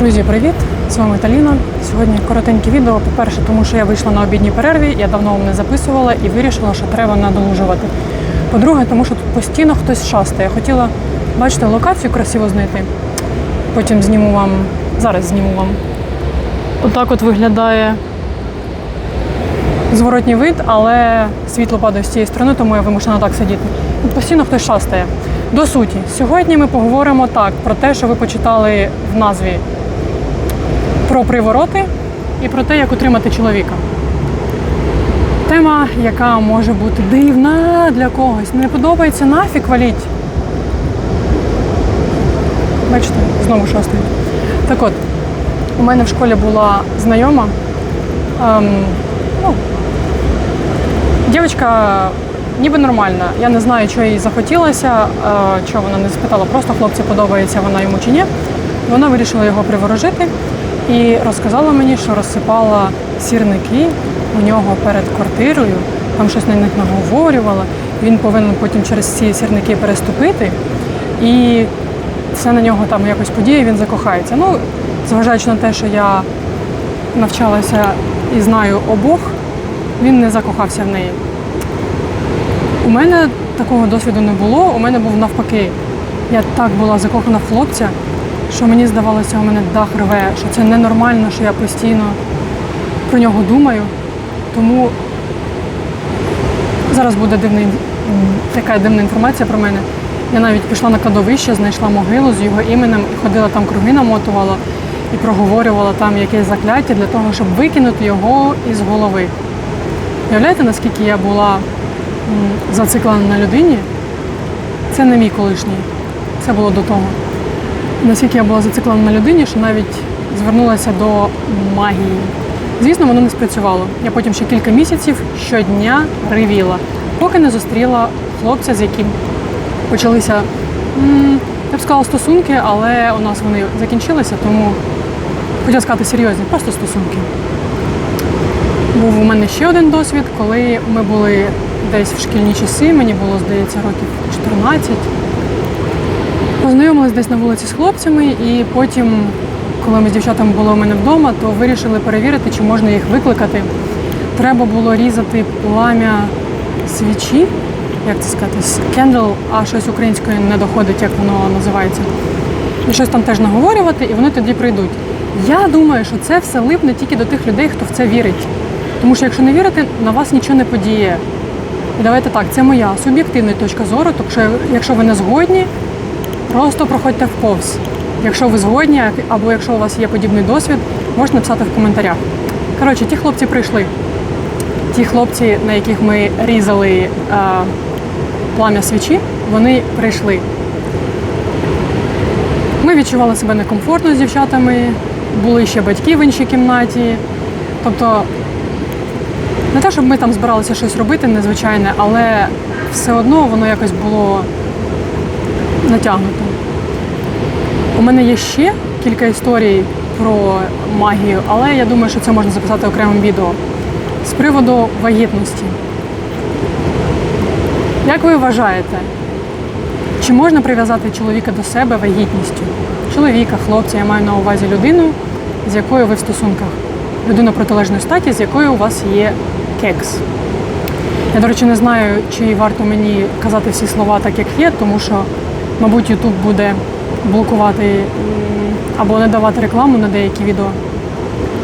Друзі, привіт! З вами Таліна. Сьогодні коротеньке відео. По-перше, тому що я вийшла на обідній перерві, я давно вам не записувала і вирішила, що треба надолужувати. По-друге, тому що тут постійно хтось шастає. Я хотіла, бачите, локацію красиво знайти. Потім зніму вам, зараз зніму вам. Отак от виглядає зворотній вид, але світло падає з цієї сторони, тому я вимушена так сидіти. Тут постійно хтось шастає. До суті, сьогодні ми поговоримо так про те, що ви почитали в назві про привороти і про те, як утримати чоловіка. Тема, яка може бути дивна для когось. Не подобається нафіг валіть. Бачите, знову шастають. Так от, у мене в школі була знайома. Ем, ну, Дівчинка ніби нормальна. Я не знаю, що їй захотілося, е, чого вона не спитала. Просто хлопці подобається вона йому чи ні. Вона вирішила його приворожити і розказала мені, що розсипала сірники у нього перед квартирою, там щось на них наговорювала. Він повинен потім через ці сірники переступити. І це на нього там якось подіє, він закохається. Ну, зважаючи на те, що я навчалася і знаю обох, він не закохався в неї. У мене такого досвіду не було. У мене був навпаки. Я так була закохана в хлопця, що мені здавалося, у мене дах рве, що це ненормально, що я постійно про нього думаю. Тому зараз буде дивний, така дивна інформація про мене. Я навіть пішла на кладовище, знайшла могилу з його іменем ходила там круги намотувала і проговорювала там якесь закляття для того, щоб викинути його із голови. Уявляєте, наскільки я була зациклена на людині? Це не мій колишній, це було до того. Наскільки я була зациклена на людині, що навіть звернулася до магії. Звісно, воно не спрацювало. Я потім ще кілька місяців щодня ревіла, поки не зустріла хлопця, з яким почалися, я б сказала, стосунки, але у нас вони закінчилися, тому хотіла сказати серйозні, просто стосунки. Був у мене ще один досвід, коли ми були десь в шкільні часи, мені було, здається, років 14. Познайомились десь на вулиці з хлопцями, і потім, коли ми з дівчатами були у мене вдома, то вирішили перевірити, чи можна їх викликати. Треба було різати плам'я свічі, як це сказати, кендл, а щось українською не доходить, як воно називається. І щось там теж наговорювати, і вони тоді прийдуть. Я думаю, що це все липне тільки до тих людей, хто в це вірить. Тому що якщо не вірите, на вас нічого не подіє. І давайте так, це моя суб'єктивна точка зору. Тобто, якщо ви не згодні, просто проходьте вповз. Якщо ви згодні, або якщо у вас є подібний досвід, можете написати в коментарях. Коротше, ті хлопці прийшли. Ті хлопці, на яких ми різали е, плам'я свічі, вони прийшли. Ми відчували себе некомфортно з дівчатами, були ще батьки в іншій кімнаті. Тобто, не те, щоб ми там збиралися щось робити незвичайне, але все одно воно якось було натягнуто. У мене є ще кілька історій про магію, але я думаю, що це можна записати окремим відео. З приводу вагітності. Як ви вважаєте, чи можна прив'язати чоловіка до себе вагітністю? Чоловіка, хлопця, я маю на увазі людину, з якою ви в стосунках. Людину протилежної статі, з якою у вас є кекс. Я, до речі, не знаю, чи варто мені казати всі слова так, як є, тому що, мабуть, YouTube буде блокувати або не давати рекламу на деякі відео.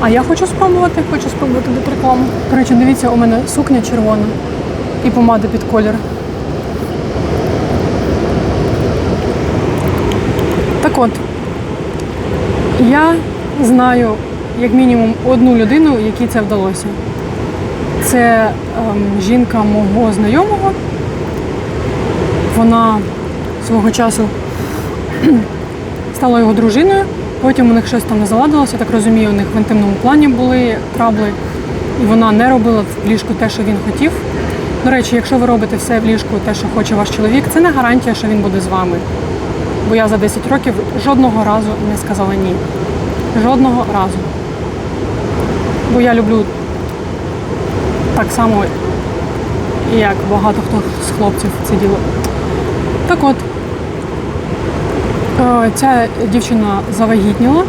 А я хочу спробувати, хочу спробувати дати рекламу. Коротше, дивіться, у мене сукня червона і помада під колір. Так от, я знаю як мінімум одну людину, якій це вдалося. Це ем, жінка мого знайомого. Вона свого часу стала його дружиною. Потім у них щось там не заладилося, так розумію, у них в інтимному плані були трабли, і вона не робила в ліжку те, що він хотів. До речі, якщо ви робите все в ліжку, те, що хоче ваш чоловік, це не гарантія, що він буде з вами. Бо я за 10 років жодного разу не сказала ні. Жодного разу. Бо я люблю так само, як багато хто з хлопців це діло. Так от, ця дівчина завагітніла,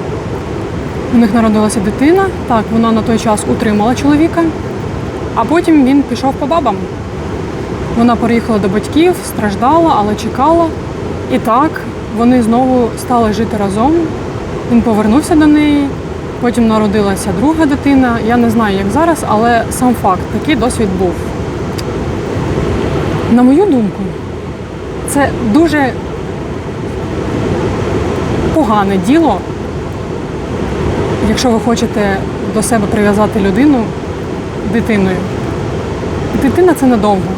У них народилася дитина. Так, вона на той час утримала чоловіка, а потім він пішов по бабам. Вона переїхала до батьків, страждала, але чекала. І так вони знову стали жити разом. Він повернувся до неї. Потім народилася друга дитина. Я не знаю, як зараз, але сам факт, такий досвід був. На мою думку, це дуже погане діло, якщо ви хочете до себе прив'язати людину дитиною. Дитина це недовго.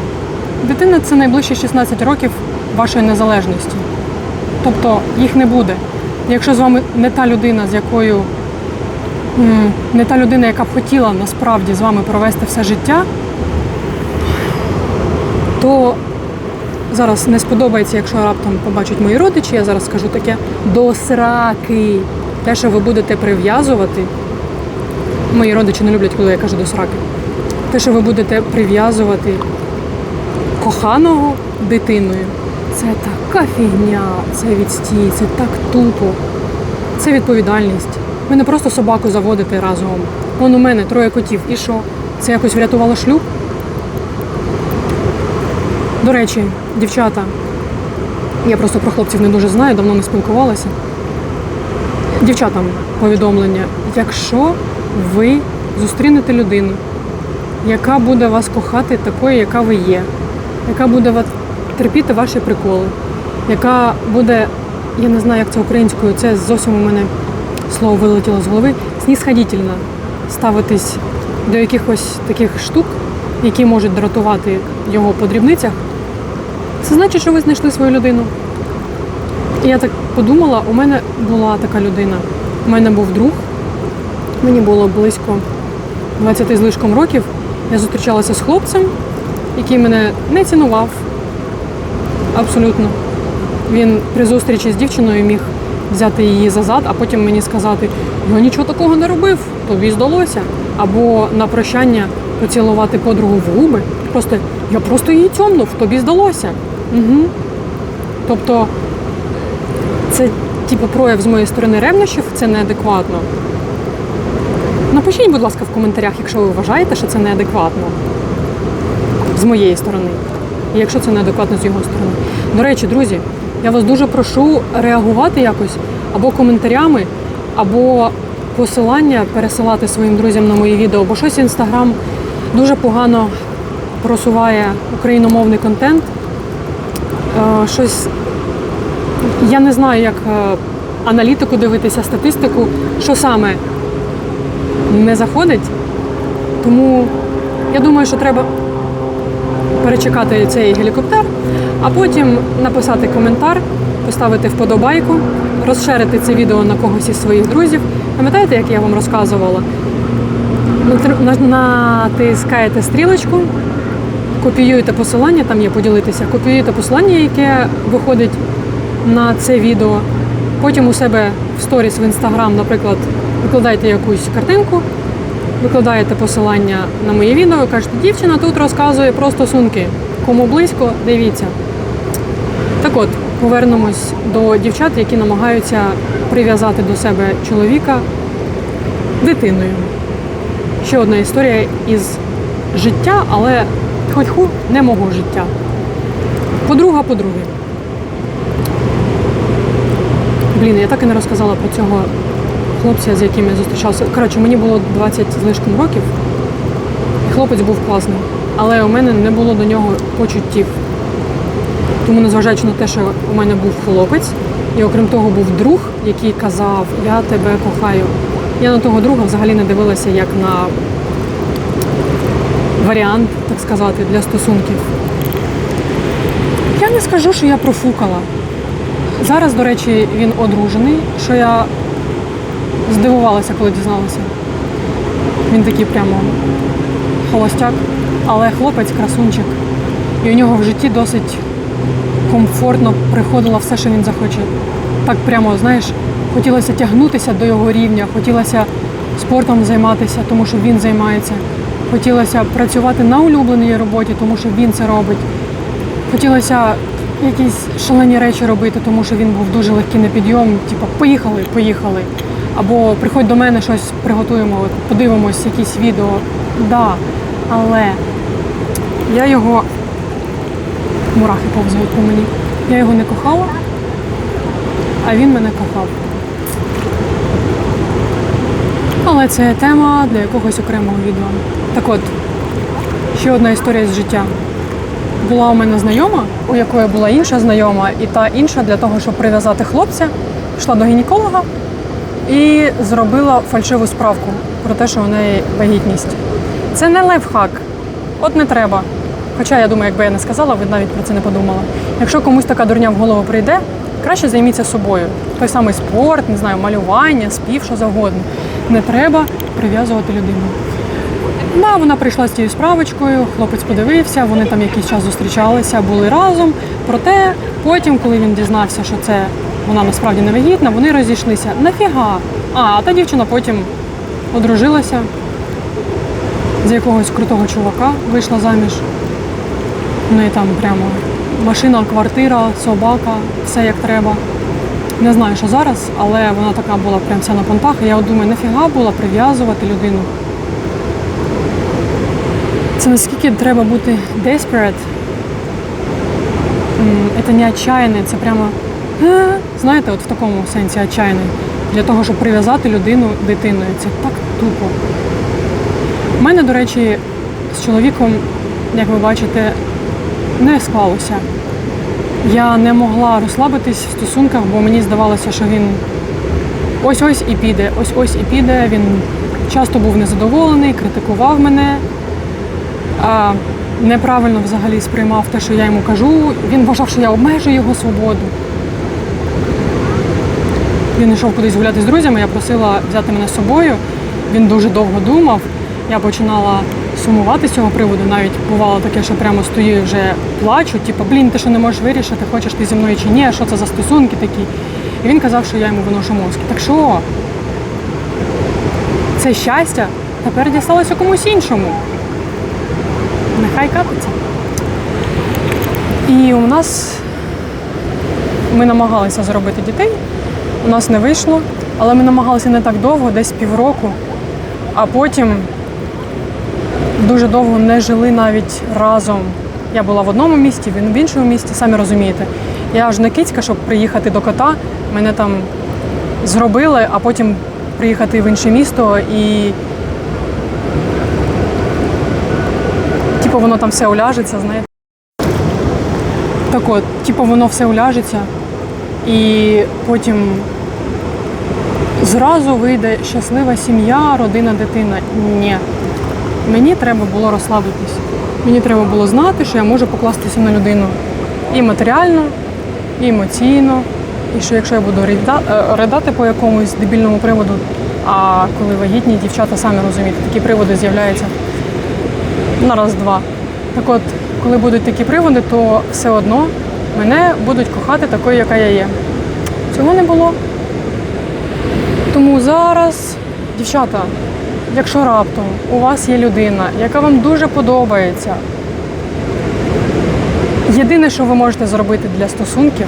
Дитина це найближчі 16 років вашої незалежності. Тобто їх не буде. Якщо з вами не та людина, з якою не та людина, яка б хотіла насправді з вами провести все життя, то зараз не сподобається, якщо раптом побачать мої родичі, я зараз скажу таке до сраки. Те, що ви будете прив'язувати. Мої родичі не люблять, коли я кажу до сраки. Те, що ви будете прив'язувати коханого дитиною, це така фігня, це відстій, це так тупо. Це відповідальність. Ви не просто собаку заводите разом. Вон у мене троє котів. І що? Це якось врятувало шлюб? До речі, дівчата, я просто про хлопців не дуже знаю, давно не спілкувалася. Дівчатам повідомлення, якщо ви зустрінете людину, яка буде вас кохати такою, яка ви є, яка буде ва- терпіти ваші приколи, яка буде, я не знаю, як це українською, це зовсім у мене слово вилетіло з голови, снісходітельно ставитись до якихось таких штук, які можуть дратувати його по дрібницях, це значить, що ви знайшли свою людину. Я так подумала, у мене була така людина. У мене був друг, мені було близько 20 з лишком років. Я зустрічалася з хлопцем, який мене не цінував. Абсолютно. Він при зустрічі з дівчиною міг взяти її за зад, а потім мені сказати, я нічого такого не робив, тобі здалося. Або на прощання поцілувати подругу в губи. Просто я просто її тьомнув, тобі здалося. Угу. Тобто це типу прояв з моєї сторони ревнощів, це неадекватно. Напишіть, будь ласка, в коментарях, якщо ви вважаєте, що це неадекватно з моєї сторони. І якщо це неадекватно з його сторони. До речі, друзі, я вас дуже прошу реагувати якось або коментарями, або посилання пересилати своїм друзям на мої відео, бо щось інстаграм дуже погано просуває україномовний контент. Е, Щось я не знаю, як е, аналітику дивитися, статистику, що саме не заходить. Тому я думаю, що треба перечекати цей гелікоптер, а потім написати коментар, поставити вподобайку, розширити це відео на когось із своїх друзів. Пам'ятаєте, як я вам розказувала? Натискаєте стрілочку, копіюєте посилання, там є поділитися, копіюєте посилання, яке виходить на це відео. Потім у себе в сторіс в інстаграм, наприклад, викладаєте якусь картинку, викладаєте посилання на моє відео, кажете, дівчина тут розказує про стосунки. Кому близько, дивіться. Так от, повернемось до дівчат, які намагаються прив'язати до себе чоловіка дитиною. Ще одна історія із життя, але тьху не мого життя. Подруга подруги. Блін, я так і не розказала про цього хлопця, з яким я зустрічалася. Коротше, мені було 20 з лишком років, і хлопець був класний. Але у мене не було до нього почуттів. Тому, незважаючи на те, що у мене був хлопець, і окрім того був друг, який казав, я тебе кохаю. Я на того друга взагалі не дивилася як на варіант, так сказати, для стосунків. Я не скажу, що я профукала. Зараз, до речі, він одружений, що я здивувалася, коли дізналася. Він такий прямо холостяк, але хлопець красунчик. І у нього в житті досить комфортно приходило все, що він захоче. Так прямо, знаєш, хотілося тягнутися до його рівня, хотілося спортом займатися, тому що він займається. Хотілося працювати на улюбленій роботі, тому що він це робить. Хотілося якісь шалені речі робити, тому що він був дуже легкий на підйом. Типу, поїхали, поїхали. Або приходь до мене щось приготуємо, подивимось якісь відео. Да, але я його. Мурахи повзають по мені. Я його не кохала, а він мене кохав. Але це тема для якогось окремого відео. Так от, ще одна історія з життя. Була у мене знайома, у якої була інша знайома, і та інша для того, щоб прив'язати хлопця, пішла до гінеколога і зробила фальшиву справку про те, що у неї вагітність. Це не лайфхак, от не треба. Хоча я думаю, якби я не сказала, ви навіть про це не подумала. Якщо комусь така дурня в голову прийде, краще займіться собою. Той самий спорт, не знаю, малювання, спів, що завгодно. Не треба прив'язувати людину. Да, вона прийшла з тією справочкою, хлопець подивився, вони там якийсь час зустрічалися, були разом. Проте потім, коли він дізнався, що це вона насправді не вони розійшлися. Нафіга? А, та дівчина потім одружилася з якогось крутого чувака, вийшла заміж. У неї там прямо машина, квартира, собака, все як треба. Не знаю, що зараз, але вона така була прям вся на понтах. І я от думаю, нафіга було прив'язувати людину. Це наскільки треба бути desperate. Це не отчаяний, це прямо, знаєте, от в такому сенсі отчаяний. Для того, щоб прив'язати людину дитиною. Це так тупо. У мене, до речі, з чоловіком, як ви бачите, не склалося. Я не могла розслабитись в стосунках, бо мені здавалося, що він ось-ось і піде, ось-ось і піде. Він часто був незадоволений, критикував мене, неправильно взагалі сприймав те, що я йому кажу. Він вважав, що я обмежую його свободу. Він йшов кудись гуляти з друзями, я просила взяти мене з собою. Він дуже довго думав. Я починала сумувати з цього приводу. Навіть бувало таке, що прямо стою вже плачу, типу, блін, ти що не можеш вирішити, хочеш ти зі мною чи ні, що це за стосунки такі. І він казав, що я йому виношу мозки. Так що? Це щастя тепер дісталося комусь іншому. Нехай катиться. І у нас ми намагалися зробити дітей. У нас не вийшло, але ми намагалися не так довго, десь півроку, а потім дуже довго не жили навіть разом. Я була в одному місті, він в іншому місті, самі розумієте. Я ж не кицька, щоб приїхати до кота. Мене там зробили, а потім приїхати в інше місто і. Типу воно там все уляжеться, знаєте. Так от, типу, воно все уляжеться, і потім зразу вийде щаслива сім'я, родина, дитина. Ні. Мені треба було розслабитись. Мені треба було знати, що я можу покластися на людину і матеріально, і емоційно. І що якщо я буду е, ридати по якомусь дебільному приводу, а коли вагітні дівчата самі розумієте, такі приводи з'являються на раз-два. Так от, коли будуть такі приводи, то все одно мене будуть кохати такою, яка я є. Цього не було. Тому зараз, дівчата, якщо раптом у вас є людина, яка вам дуже подобається, єдине, що ви можете зробити для стосунків,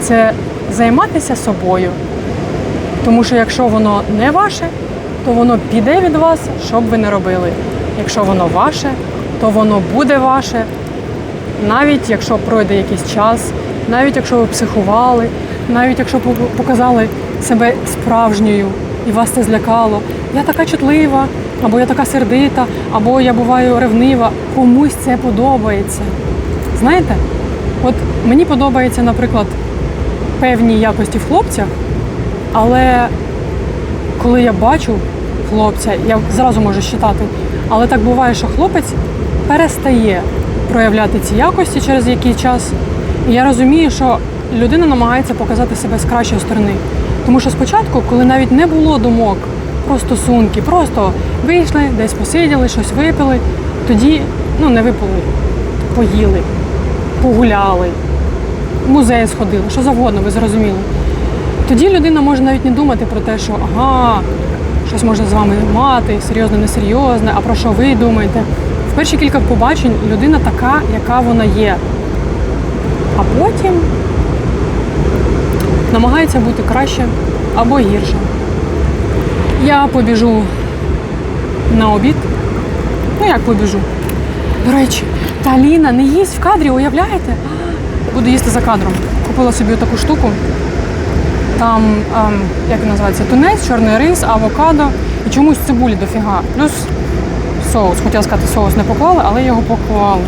це займатися собою. Тому що якщо воно не ваше, то воно піде від вас, що б ви не робили. Якщо воно ваше, то воно буде ваше, навіть якщо пройде якийсь час, навіть якщо ви психували, навіть якщо показали себе справжньою і вас це злякало. Я така чутлива, або я така сердита, або я буваю ревнива. Комусь це подобається. Знаєте, от мені подобається, наприклад, певні якості в хлопцях, але коли я бачу хлопця, я зразу можу считати, але так буває, що хлопець перестає проявляти ці якості через який час. І я розумію, що людина намагається показати себе з кращої сторони. Тому що спочатку, коли навіть не було думок про стосунки, просто вийшли, десь посиділи, щось випили, тоді ну не випили, поїли, погуляли, в музей сходили, що завгодно, ви зрозуміли. Тоді людина може навіть не думати про те, що ага, щось можна з вами мати, серйозне, несерйозне, а про що ви думаєте. В перші кілька побачень людина така, яка вона є. А потім намагається бути краще або гірше. Я побіжу на обід. Ну як побіжу? До речі, та Ліна не їсть в кадрі, уявляєте? Буду їсти за кадром. Купила собі таку штуку. Там, ем, як він називається, тунець, чорний рис, авокадо і чомусь цибулі дофіга. Плюс соус. Хотіла сказати, соус не поклали, але його поклали.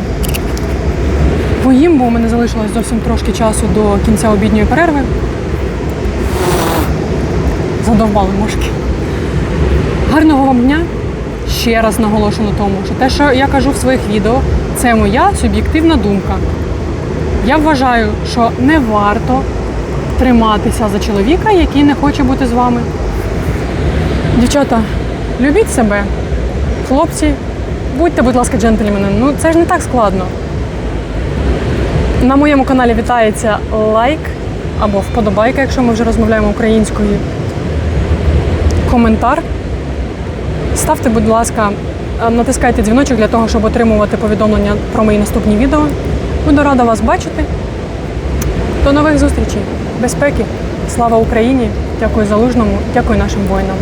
Поїм, бо у мене залишилось зовсім трошки часу до кінця обідньої перерви. Задовбали мошки. Гарного вам дня! Ще раз наголошу на тому, що те, що я кажу в своїх відео, це моя суб'єктивна думка. Я вважаю, що не варто триматися за чоловіка, який не хоче бути з вами. Дівчата, любіть себе. Хлопці, будьте, будь ласка, джентльмени. Ну це ж не так складно. На моєму каналі вітається лайк або вподобайка, якщо ми вже розмовляємо українською. Коментар. Ставте, будь ласка, е, натискайте дзвіночок для того, щоб отримувати повідомлення про мої наступні відео. Буду рада вас бачити. До нових зустрічей. Безпеки. Слава Україні! Дякую залужному, дякую нашим воїнам.